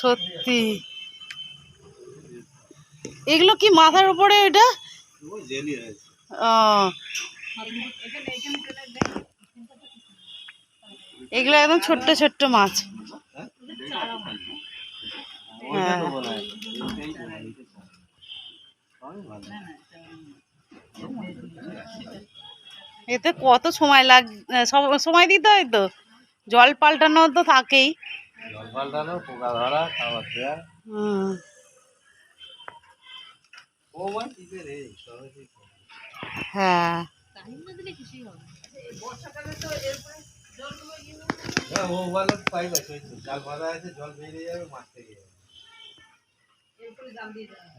সত্যি। এগুলো কি মাথার উপরে এটা? এগুলো একদম ছোট্ট ছোট্ট মাছ। হ্যাঁ। এতে কত সময় লাগ সময় দিতে হয় তো? জল পাল্টানো তো থাকেই। জল পাল্টানো পোকা ধরা খাবার দেওয়া। হ্যাঁ।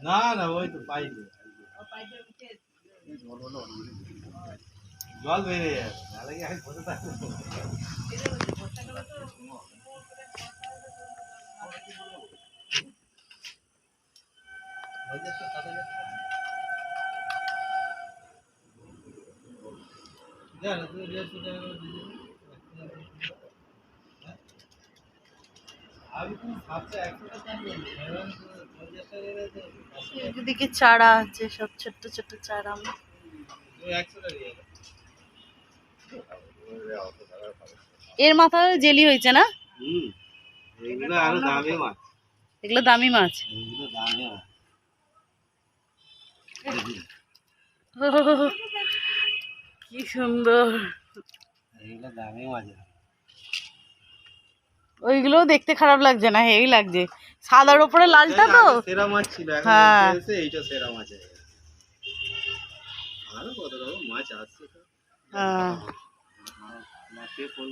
না না ওই তো পাইপে। জল বেরিয়ে যাবে। এদিকে চারা আছে সব ছোট্ট ছোট্ট চারা তুমি এর মাথায় জেলি হয়েছে না? এগুলো দামি মাছ। কি সুন্দর। ওইগুলোও দেখতে খারাপ লাগছে না হেভি লাগছে। সাদার উপরে লালটা তো? আগে সেরা মাছ ছিল হ্যাঁ। এইটা সেরা মাছ। আরও কত রকম মাছ আসছে মাকে ফোন